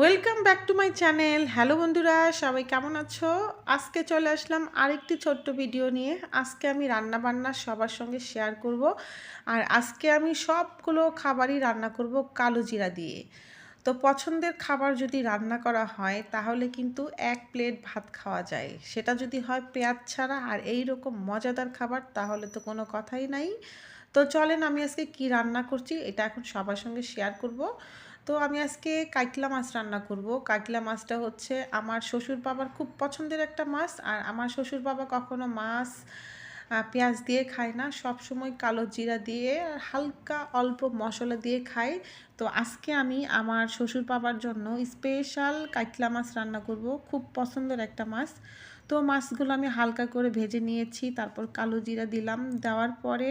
Welcome back to my channel hello বন্ধুরা, সবাই কেমন আছো? আজকে চলে আসলাম আরেকটি ছোট্ট ভিডিও নিয়ে। আজকে আমি রান্না বান্না সবার সঙ্গে শেয়ার করব। আর আজকে আমি সবগুলো খাবারই রান্না করব কালো জিরা দিয়ে। তো পছন্দের খাবার যদি রান্না করা হয়, তাহলে কিন্তু এক প্লেট ভাত খাওয়া যায়। সেটা যদি হয় পেঁয়াজ ছাড়া আর এই রকম মজাদার খাবার, তাহলে তো কোনো কথাই নাই। তো চলেন আমি আজকে কি রান্না করছি, এটা এখন সবার সঙ্গে শেয়ার করব। তো আমি আজকে কাইকলা মাছ রান্না করব। কাইকলা মাছটা হচ্ছে আমার শ্বশুর বাবার খুব পছন্দের একটা মাছ আর আমার শ্বশুর বাবা কখনো মাছ পেঁয়াজ দিয়ে খায় না। সব সময় কালো জিরা দিয়ে হালকা অল্প মশলা দিয়ে খায়। তো আজকে আমি আমার শ্বশুর বাবার জন্য স্পেশাল কাইকলা মাছ রান্না করব। খুব পছন্দের একটা মাছ। তো মাছগুলো আমি হালকা করে ভেজে নিয়েছি, তারপর কালো জিরা দিলাম। দেওয়ার পরে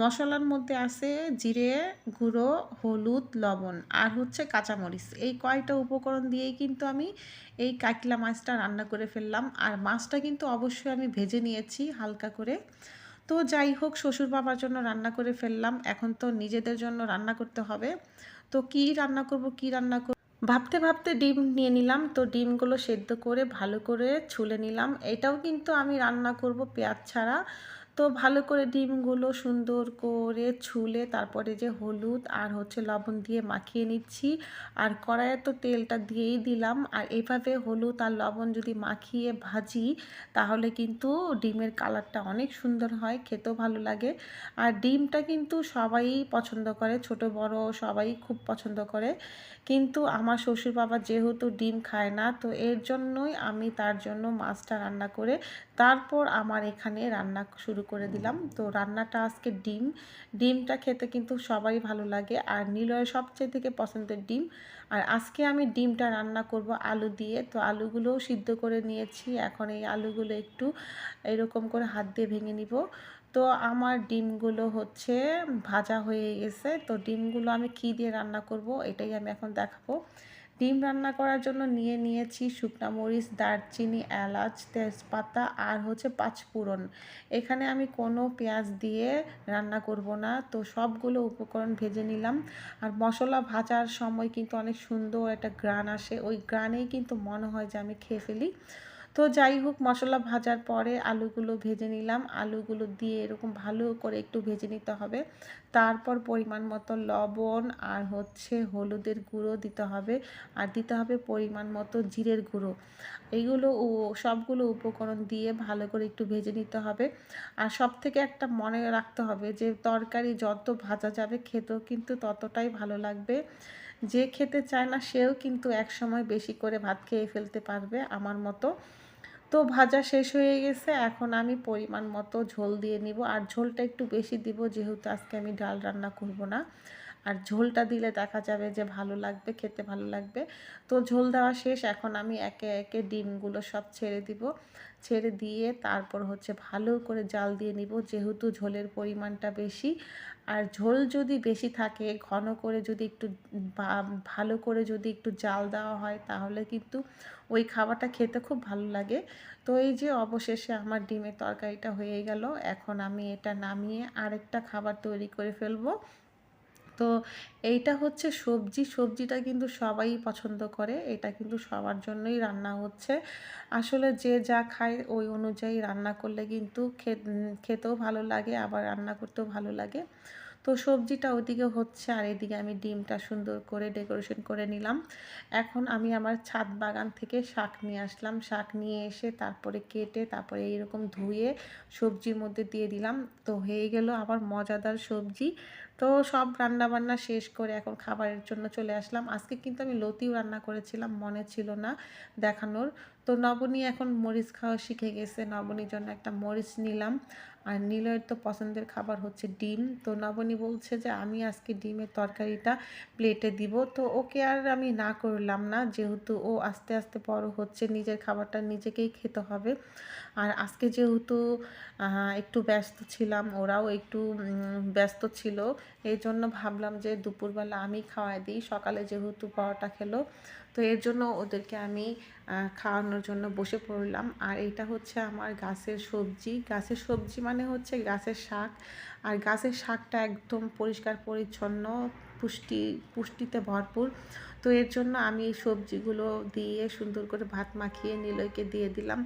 মশলার মধ্যে আছে জিরে, গুঁড়ো, হলুদ, লবণ আর হচ্ছে কাঁচামরিচ। এই কয়টা উপকরণ দিয়েই কিন্তু আমি এই কাকলা মাছটা রান্না করে ফেললাম। আর মাছটা কিন্তু অবশ্যই আমি ভেজে নিয়েছি হালকা করে। তো যাই হোক, শ্বশুর বাবার জন্য রান্না করে ফেললাম। এখন তো নিজেদের জন্য রান্না করতে হবে। তো কি রান্না করব, কি রান্না ভাবতে ভাবতে ডিম নিয়ে নিলাম। তো ডিমগুলো সেদ্ধ করে ভালো করে ছুলে নিলাম। এটাও কিন্তু আমি রান্না করব পেঁয়াজ ছাড়া। তো ভালো করে ডিমগুলো সুন্দর করে ছুলে তারপরে যে হলুদ আর হচ্ছে লবণ দিয়ে মাখিয়ে নিচ্ছি। আর কড়াইয়ে তো তেলটা দিয়েই দিলাম। আর এভাবে হলুদ আর লবণ যদি মাখিয়ে ভাজি, তাহলে কিন্তু ডিমের কালারটা অনেক সুন্দর হয়, খেতেও ভালো লাগে। আর ডিমটা কিন্তু সবাই পছন্দ করে, ছোট, বড় সবাই খুব পছন্দ করে। কিন্তু আমার শ্বশুর বাবা যেহেতু ডিম খায় না, তো এর জন্যই আমি তার জন্য মাছটা রান্না করে তারপর আমার এখানে রান্না শুরু করে দিলাম। তো রান্নাটা আজকে ডিম। ডিমটা খেতে কিন্তু সবাই ভালো লাগে। আর নীলয়ের সবচেয়ে থেকে পছন্দের ডিম। আর আজকে আমি ডিমটা রান্না করব আলু দিয়ে। তো আলুগুলোও সিদ্ধ করে নিয়েছি। এখন এই আলুগুলো একটু এরকম করে হাত দিয়ে ভেঙে নিব। তো আমার ডিমগুলো হচ্ছে ভাজা হয়ে গেছে। তো ডিমগুলো আমি কী দিয়ে রান্না করব এটাই আমি এখন দেখাবো। ডিম রান্না করার জন্য নিয়ে নিয়েছি শুকনা মরিচ, দারচিনি, এলাচ, তেজপাতা আর হচ্ছে পাঁচফোড়ন এখানে আমি কোনো পেঁয়াজ দিয়ে রান্না করব না। তো সবগুলো উপকরণ ভেজে নিলাম। আর মশলা ভাজার সময় কিন্তু অনেক সুন্দর একটা গ্রান আসে। ওই গ্রানেই কিন্তু মনে হয় যে আমি খেয়ে ফেলি। তো যাই হোক, মশলা ভাজার পরে আলুগুলো ভেজে নিলাম। আলুগুলো দিয়ে এরকম ভালো করে একটু ভেজে নিতে হবে। তারপর পরিমাণ মতো লবণ আর হচ্ছে হলুদের গুঁড়ো দিতে হবে। আর দিতে হবে পরিমাণ মতো জিরের গুঁড়ো। এইগুলো সবগুলো উপকরণ দিয়ে ভালো করে একটু ভেজে নিতে হবে। আর সব থেকে একটা মনে রাখতে হবে যে, তরকারি যত ভাজা যাবে, খেতেও কিন্তু ততটাই ভালো লাগবে। যে খেতে চায় না, সেও কিন্তু এক সময় বেশি করে ভাত খেয়ে ফেলতে পারবে আমার মতো। তো ভাজা শেষ হয়ে গেছে, এখন আমি পরিমাণ মতো ঝোল দিয়ে নিব। আর ঝোলটা একটু বেশি দিব, যেহেতু আজকে আমি ডাল রান্না করব না। আর ঝোলটা দিলে দেখা যাবে যে ভালো লাগবে, খেতে ভালো লাগবে। তো ঝোল দেওয়া শেষ, এখন আমি একে একে ডিমগুলো সব ছেড়ে দিব। ছেড়ে দিয়ে তারপর হচ্ছে ভালো করে জাল দিয়ে নিব, যেহেতু ঝোলের পরিমাণটা বেশি। আর ঝোল যদি বেশি থাকে, ঘন করে যদি একটু ভালো করে যদি একটু জাল দেওয়া হয়, তাহলে কিন্তু ওই খাবারটা খেতে খুব ভালো লাগে। তো এই যে অবশেষে আমার ডিমের তরকারিটা হয়ে গেল, এখন আমি এটা নামিয়ে আরেকটা খাবার তৈরি করে ফেলব। তো এইটা হচ্ছে সবজি। সবজিটা কিন্তু সবাই পছন্দ করে। এটা কিন্তু সবার জন্যই রান্না হচ্ছে। আসলে যে যা খায় ওই অনুযায়ী রান্না করলে কিন্তু খেতেও ভালো লাগে, আবার রান্না করতেও ভালো লাগে। তো সবজিটা ওদিকে হচ্ছে আর এদিকে আমি ডিমটা সুন্দর করে ডেকোরেশন করে নিলাম। এখন আমি আমার ছাদ বাগান থেকে শাক নিয়ে আসলাম। শাক নিয়ে এসে তারপরে কেটে তারপরে এইরকম ধুয়ে সবজির মধ্যে দিয়ে দিলাম। তো হয়ে গেল আবার মজাদার সবজি। তো সব রান্না বান্না শেষ করে এখন খাবারের জন্য চলে আসলাম। আজকে কিন্তু আমি লতিও রান্না করেছিলাম, মনে ছিল না দেখানোর। তো নবনী এখন মরিচ খাওয়া শিখে গেছে, নবনীর জন্য একটা মরিচ নিলাম। আর নীলয়ের তো পছন্দের খাবার হচ্ছে ডিম। তো নবনী বলছে যে, আমি আজকে ডিমের তরকারিটা প্লেটে দিব। তো ওকে আর আমি না করলাম না, যেহেতু ও আস্তে আস্তে বড় হচ্ছে, নিজের খাবারটা নিজেকেই খেতে হবে। আর আজকে যেহেতু একটু ব্যস্ত ছিলাম, ওরাও একটু ব্যস্ত ছিল এই জন্য ভাবলাম যে দুপুরবেলা আমি খাওয়াই দিই। সকালে যেহেতু পরোটা খেলো, তো এর জন্য ওদেরকে আমি খাওয়ানোর জন্য বসে পড়লাম। আর এটা হচ্ছে আমার গাছের সবজি। গাছের সবজি মানে হচ্ছে গাছের শাক। আর গাছের শাকটা একদম পরিষ্কার, পরিচ্ছন্ন, পুষ্টি, পুষ্টিতে ভরপুর। তো এর জন্য আমি এই সবজিগুলো দিয়ে সুন্দর করে ভাত মাখিয়ে নিলয়কে দিয়ে দিলাম।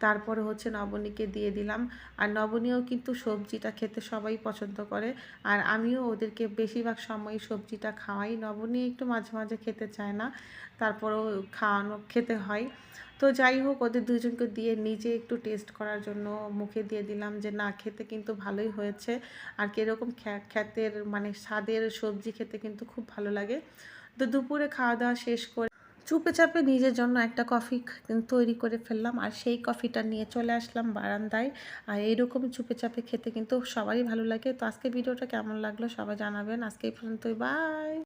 তারপরে হচ্ছে নবনীকে দিয়ে দিলাম। আর নবনীও কিন্তু সবজিটা খেতে সবাই পছন্দ করে। আর আমিও ওদেরকে বেশিরভাগ সময় সবজিটা খাওয়াই। নবনী একটু মাঝে মাঝে খেতে চায় না, তারপরেও খাওয়ানো, খেতে হয়। তো যাই হোক, ওদের দুজনকে দিয়ে নিজে একটু টেস্ট করার জন্য মুখে দিয়ে দিলাম যে, না, খেতে কিন্তু ভালোই হয়েছে। আর কীরকম খ্যাতের মানে স্বাদের সবজি খেতে কিন্তু খুব ভালো লাগে। তো দুপুরে খাওয়া দাওয়া শেষ করে চুপে চাপে নিজের জন্য একটা কফি তৈরি করে ফেললাম। আর সেই কফিটা নিয়ে চলে আসলাম বারান্দায়। আর এইরকম চুপে চাপে খেতে কিন্তু সবারই ভালো লাগে। তো আজকে ভিডিওটা কেমন লাগল সবাই জানাবেন। আজকে এই পর্যন্তই। বাই